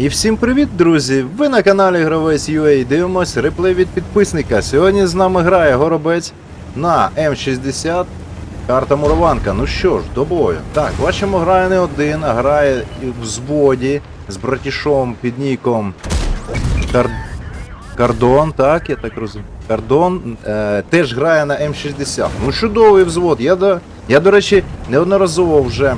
І всім привіт, друзі! Ви на каналі Гравець UA дивимось реплей від підписника. Сьогодні з нами грає Горобець на М60. Карта Мурованка. Ну що ж, до бою. Так, бачимо, грає не один, а грає в зводі з братішом під ніком Кар... Кардон, так, я так розумію. Кардон е, теж грає на М60. Ну, чудовий взвод. Я, до, я, до речі, неодноразово вже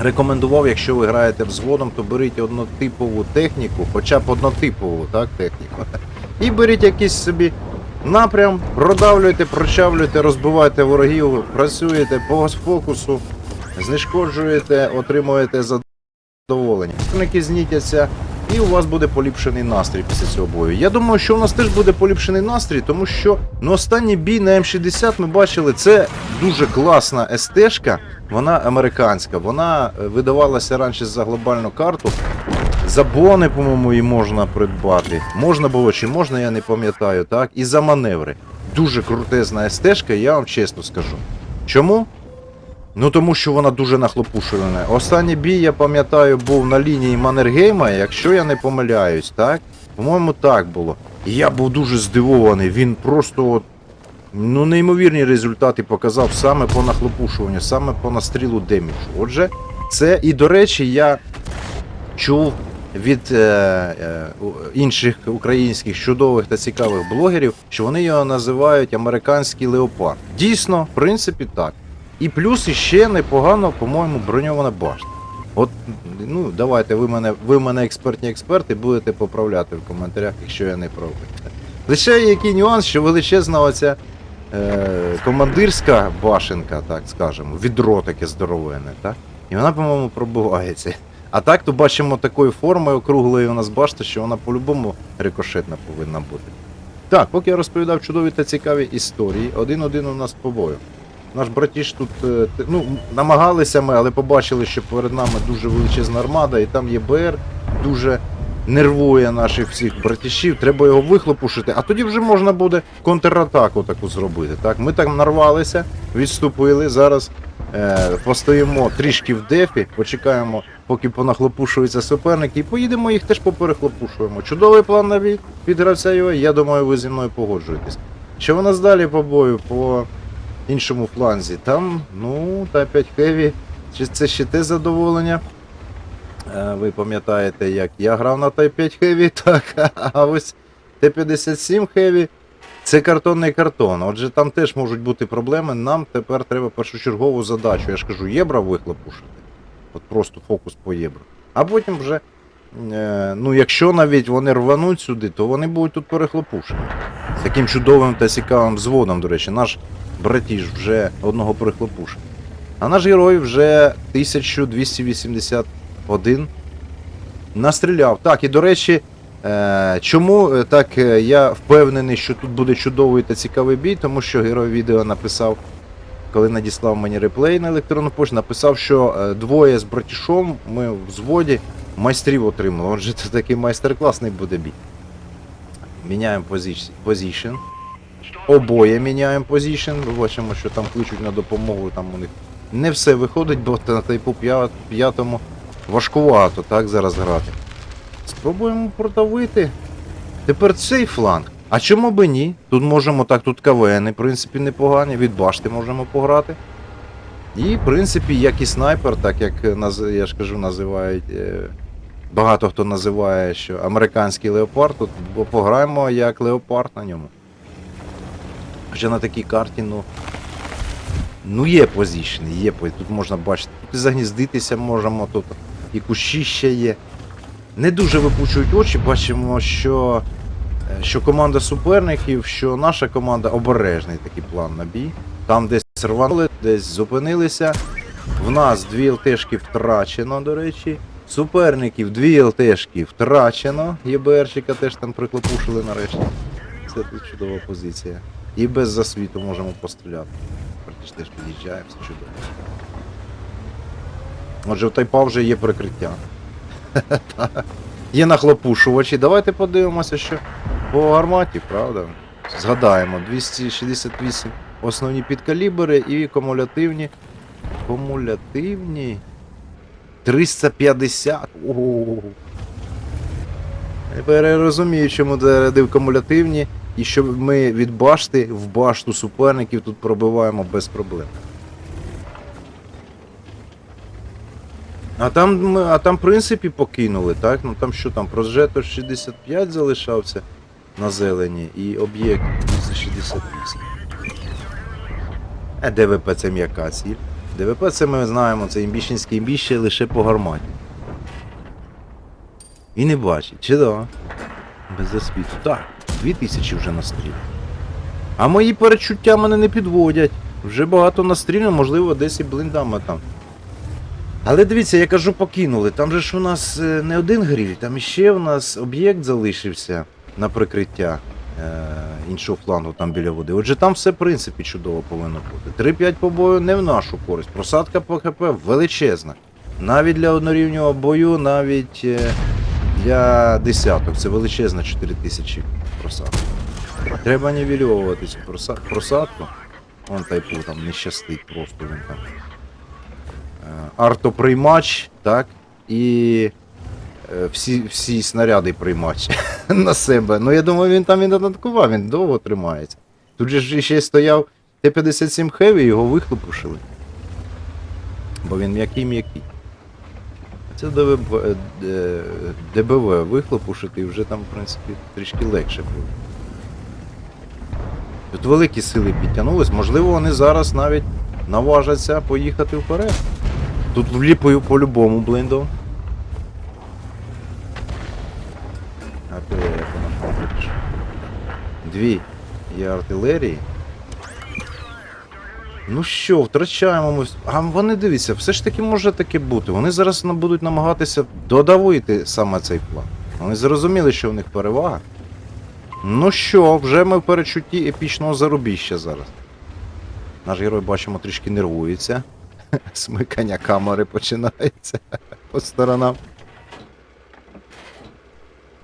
рекомендував, якщо ви граєте взводом, то беріть однотипову техніку, хоча б однотипову так, техніку. І беріть якийсь собі напрям, продавлюйте, прочавлюйте, розбивайте ворогів, працюєте по фокусу, знешкоджуєте, отримуєте задоволення. Союзники знітяться, і у вас буде поліпшений настрій після цього бою. Я думаю, що у нас теж буде поліпшений настрій, тому що ну, останній бій на М60 ми бачили, це дуже класна СТ-шка, вона американська, вона е, видавалася раніше за глобальну карту. За бони, по-моєму, її можна придбати. Можна було чи можна, я не пам'ятаю, так? І за маневри. Дуже крутезна СТ-шка, я вам чесно скажу. Чому? Ну тому що вона дуже нахлопушена. Останній бій, я пам'ятаю, був на лінії Маннергейма, якщо я не помиляюсь, так? По-моєму, так було. І я був дуже здивований. Він просто от, ну, неймовірні результати показав саме по нахлопушуванню, саме по настрілу деміджу. Отже, це і до речі, я чув від е, е, інших українських чудових та цікавих блогерів, що вони його називають американський леопард. Дійсно, в принципі, так. І плюс іще непогано, по-моєму, броньована башта. От, ну, давайте, ви мене, ви мене експертні експерти, будете поправляти в коментарях, якщо я не правий. Лише який нюанс, що величезна оця е, командирська башенка, так скажемо, відро таке здоровенне, так? І вона, по-моєму, пробивається. А так, то бачимо такої форми округлої у нас башта, що вона по-любому рикошетна повинна бути. Так, поки я розповідав чудові та цікаві історії, один-один у нас по бою. Наш братіш тут е, ну, намагалися ми, але побачили, що перед нами дуже величезна армада, і там є БР, дуже нервує наших всіх братішів. Треба його вихлопушити, а тоді вже можна буде контратаку таку зробити. Так, ми там нарвалися, відступили. Зараз е, постоїмо трішки в дефі, почекаємо, поки понахлопушуються суперники, і поїдемо їх теж поперехлопушуємо. Чудовий план на від від гравця його. Я думаю, ви зі мною погоджуєтесь. Що у нас далі по бою? По іншому фланзі. Там, ну, Т5 Heavy, чи це ще те задоволення. Е, Ви пам'ятаєте, як я грав на Т5 Heavy, так, а ось Т57 Heavy це картонний картон. Отже, там теж можуть бути проблеми. Нам тепер треба першочергову задачу. Я ж кажу, єбра вихлопушити. От просто фокус по єбру. А потім вже, е, ну, якщо навіть вони рвануть сюди, то вони будуть тут перехлопушені. З таким чудовим та цікавим взводом, до речі, наш братіж вже одного прихлопушив. А наш герой вже 1281 настріляв. Так, і до речі, е, чому е, так е, я впевнений, що тут буде чудовий та цікавий бій, тому що герой відео написав, коли надіслав мені реплей на електронну пошту, написав, що двоє з братішом ми в зводі майстрів отримали. Отже, це такий майстер-класний буде бій. Міняємо позішн. Обоє міняємо позішн. Ми бачимо, що там кличуть на допомогу, там у них не все виходить, бо на тайпу 5 п'ятому важкувато так зараз грати. Спробуємо продавити. Тепер цей фланг. А чому би ні? Тут можемо так, тут КВН, в принципі, непогані, від башти можемо пограти. І, в принципі, як і снайпер, так як е, я ж кажу, називають. е, Багато хто називає, що американський леопард, тут пограємо як леопард на ньому. Хоча на такій карті, ну. Ну є позішни, є Тут можна бачити. Тут загніздитися можемо, тут і кущі ще є. Не дуже випучують очі, бачимо, що, е, що команда суперників, що наша команда обережний такий план на бій. Там десь рванули, десь зупинилися. В нас дві ЛТшки втрачено, до речі. Суперників дві ЛТшки втрачено. ЄБРчика теж там приклопушили нарешті. Це тут чудова позиція. І без засвіту можемо постріляти. Практично теж під'їжджає, все чудово. Отже, в тайпа вже є прикриття. Є нахлопушувачі. Давайте подивимося, що по гарматі, правда? Згадаємо, 268 основні підкалібри і кумулятивні. Кумулятивні. 350. Ого. Тепер я розумію, чому зарядив кумулятивні, і що ми від башти в башту суперників тут пробиваємо без проблем. А там, а там в принципі покинули, так? Ну там що там, прожето 65 залишався на зелені і об'єкт 268. А ДВП це м'яка ціль. ДВП це ми знаємо, це імбіщенське імбіще лише по гарматі. І не бачить, чи да? Без засвіту. Так, 2000 вже настріл. А мої перечуття мене не підводять. Вже багато настріляно, можливо, десь і блиндами там. Але дивіться, я кажу, покинули. Там же ж у нас е, не один гріль, там іще у нас об'єкт залишився на прикриття е, іншого флангу там біля води. Отже, там все в принципі чудово повинно бути. 3-5 побою не в нашу користь. Просадка по ХП величезна. Навіть для однорівнього бою, навіть е, для десяток. Це величезна 4000 просадка. Треба нівельовувати цю проса- просадку. Вон тайпу там не щастить просто він там. Артоприймач, так? І е, всі, всі снаряди приймач на себе. Ну я думаю, він там і додатково, він довго тримається. Тут же ще стояв Т-57 Heavy, його вихлопушили. Бо він м'який-м'який. Це ДВБ, е, ДБВ вихлопушити і вже там, в принципі, трішки легше буде. Тут великі сили підтягнулись, можливо, вони зараз навіть наважаться поїхати вперед. Тут вліпою по-любому блиндом. Артилерія по нашому випише. Дві є артилерії. Ну що, втрачаємо ми. А вони дивіться, все ж таки може таке бути. Вони зараз будуть намагатися додавити саме цей план. Вони зрозуміли, що в них перевага. Ну що, вже ми в перечутті епічного зарубіща зараз. Наш герой, бачимо, трішки нервується. Смикання камери починається по сторонам.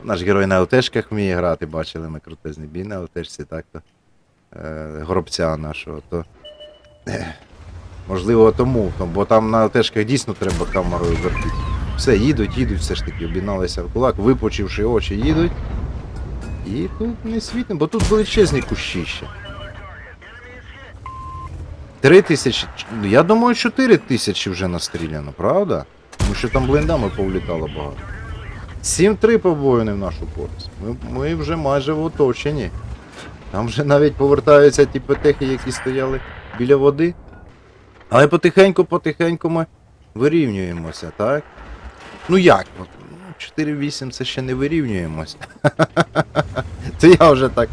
Наш герой на ЛТшках вміє грати, бачили ми крутезний бій на ЛТшці, так то. Е, гробця нашого, то. ех, Можливо, тому, бо там на ЛТшках дійсно треба камерою вертити. Все, їдуть, їдуть, все ж таки, обігналися в кулак, випучивши очі, їдуть. І тут не світимо, бо тут величезні кущі ще. Три тисячі. ну, Я думаю, чотири тисячі вже настріляно, правда? Тому що там блиндами повлітало багато. 7-3 побою не в нашу користь. Ми, ми вже майже в оточенні. Там вже навіть повертаються ті петехи, які стояли біля води. Але потихеньку-потихеньку ми вирівнюємося, так? Ну як? Ну, 4-8 це ще не вирівнюємося. Це я вже так.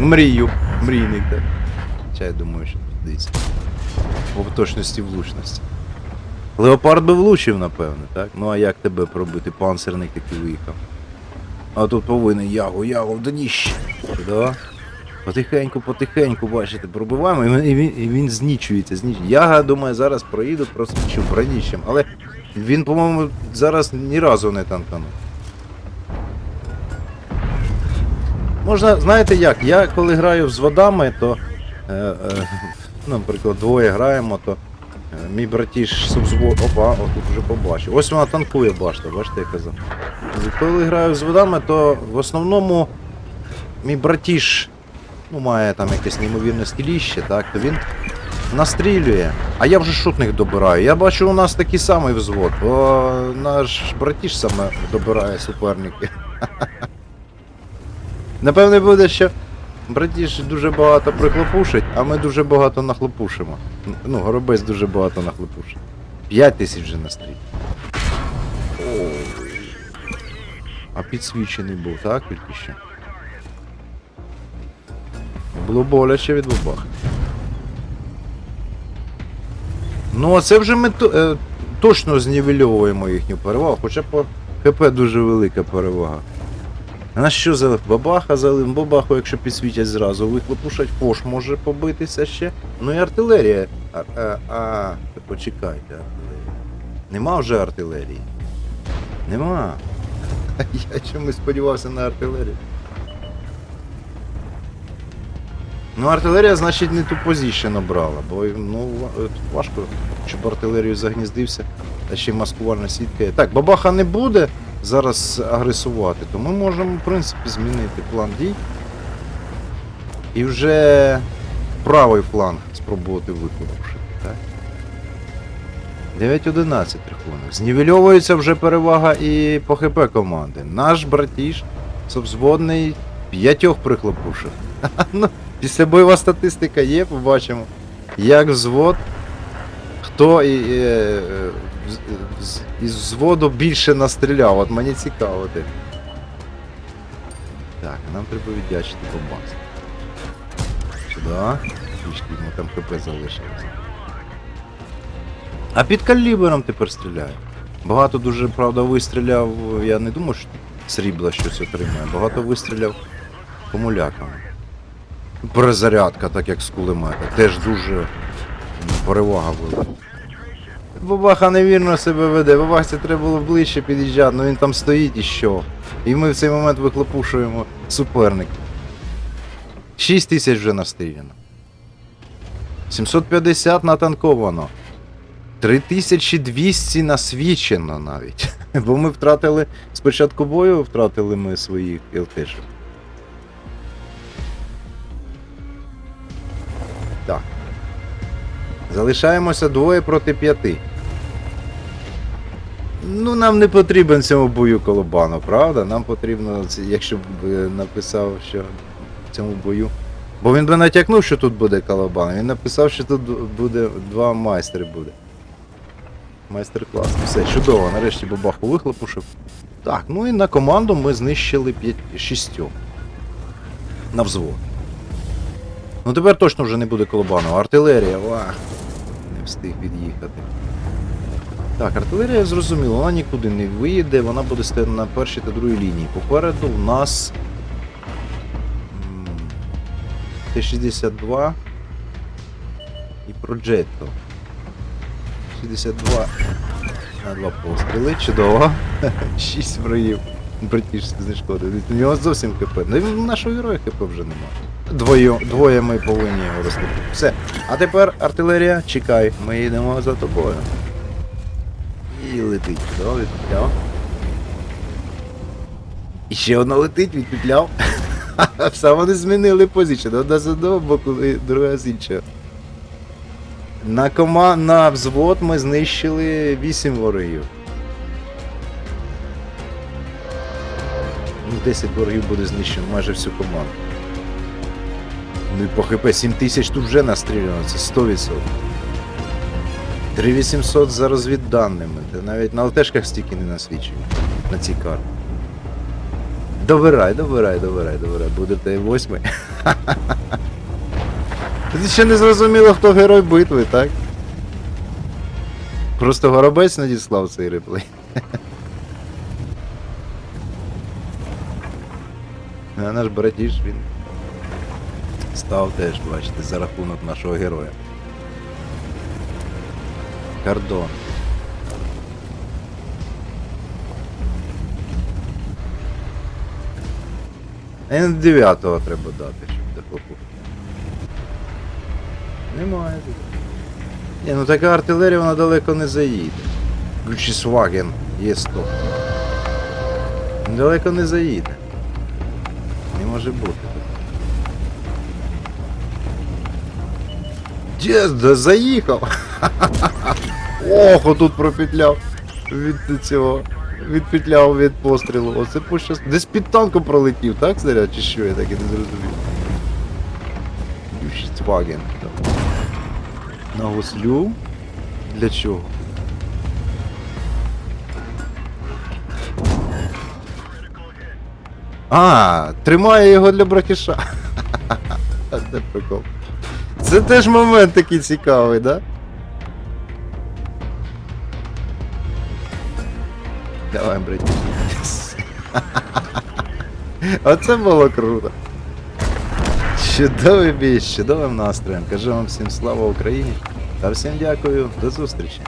Мрію. Мрійник, так. Хоча я думаю, що десь. По точності влучності. Леопард би влучив, напевне, так? Ну а як тебе пробити? Панцерник такий виїхав. А тут повинен ягу, ягу в дніще. Да? Потихеньку, потихеньку, бачите, пробиваємо, і він, і він, знічується, знічується. Яга, думаю, зараз проїду просто чи броніщем. Але він, по-моєму, зараз ні разу не танканув. Можна, знаєте як, я коли граю з водами, то, е, е, наприклад, двоє граємо, то е, мій братіш субзвод. Опа, отут вже побачив. Ось вона танкує башта, бачите, я казав. Коли граю з водами, то в основному мій братіш ну, має там якесь неймовірне скіліще, так, то він настрілює. А я вже шутних добираю. Я бачу, у нас такий самий взвод, бо наш братіш саме добирає суперники. Напевне буде, що братіш дуже багато прихлопушить, а ми дуже багато нахлопушимо. Ну, горобець дуже багато нахлопушить. 5 тисяч вже настрій. А підсвічений був, так, тільки що? Було боляче від бабах. Ну, а це вже ми е, точно знівельовуємо їхню перевагу, хоча по ХП дуже велика перевага. А на що залив? Бабаха залив, бабаху, якщо підсвітять зразу, вихлопушать, фош може побитися ще. Ну і артилерія. А, а, а почекайте, артилерія. Нема вже артилерії. Нема. Я чомусь сподівався на артилерію. Ну, артилерія, значить, не ту позицію набрала, бо ну, важко, щоб артилерію загніздився, та ще й маскувальна сітка. є. Так, бабаха не буде, зараз агресувати, то ми можемо, в принципі, змінити план дій. І вже правий фланг спробувати. Так? 9-11 рахунок. Знівельовується вже перевага і по ХП команди. Наш братіш субзводний п'ятьох прихлопушив. ну, після бойова статистика є, побачимо. Як взвод, хто і, е, е, з- із взводу більше настріляв. От мені цікаво. Ти. Так, нам треба віддячити бомбас. Сюди. Трішки йому там ХП залишилось. А під калібером тепер стріляє. Багато дуже, правда, вистріляв. Я не думаю, що срібла щось отримає. Багато вистріляв помуляками. Перезарядка, так як з кулемета. Теж дуже перевага була. Бабаха невірно себе веде. Бабахці треба було ближче під'їжджати, ну він там стоїть і що. І ми в цей момент вихлопушуємо суперник. 6 тисяч вже настріляно. 750 натанковано. 3200 насвічено навіть. Бо ми втратили спочатку бою, втратили ми своїх ЛТшок. Так. Залишаємося двоє проти п'яти. Ну, нам не потрібен цьому бою колобану, правда? Нам потрібно, якщо б е, написав, що в цьому бою. Бо він би натякнув, що тут буде колобан. Він написав, що тут буде два майстри буде. Майстер-клас. Все, чудово, нарешті бабаху вихлопушив. Так, ну і на команду ми знищили 5 шістьох. На взвод. Ну тепер точно вже не буде колобану. Артилерія, вах. Не встиг від'їхати. Так, артилерія зрозуміло, вона нікуди не виїде, вона буде стояти на першій та другій лінії. Попереду в нас. Т-62 і Проджетто. 62 на два постріли, чудово. 6 враїв. Братішки знешкодив. У нього зовсім ХП. Ну нашого героя ХП вже немає. Двоє, двоє ми повинні його розкрити. Все. А тепер артилерія, чекай, ми йдемо за тобою. І летить. Чудово, відпетляв. І ще одна летить, відпетляв. Все, вони змінили позицію. Одна з одного боку, друга з іншого. На кома... на взвод ми знищили 8 ворогів. Ну, 10 ворогів буде знищено майже всю команду. Ну і по ХП 7 тисяч тут вже настріляно, це 100%. 3800 за розвідданими. Та навіть на ЛТшках стільки не насвічують на цій карті. Добирай, добирай, добирай, добирай. Будете восьмий. Тут ще не зрозуміло, хто герой битви, так? Просто горобець надіслав цей реплей. А наш братіш він став теж, бачите, за рахунок нашого героя. Кордон. Н 9 треба дати, щоб дохлопу. Немає. тут. Ні, ну така артилерія вона далеко не заїде. Гучісваген є 100. Далеко не заїде. Не може бути. Дєс, да заїхав! Ох, отут пропетляв від цього. Відпетляв від пострілу. Оце пощас. Десь під танком пролетів, так, снаряд, чи що, я так і не зрозумів. Гучісваген. На гуслю? Для чого? А, тримає його для братіша. А Це прикол. Це теж момент такий цікавий, да? Братіш. Оце було круто. Чудовий бій, з чудовим настроєм. Кажу вам всім слава Україні та всім дякую, до зустрічі.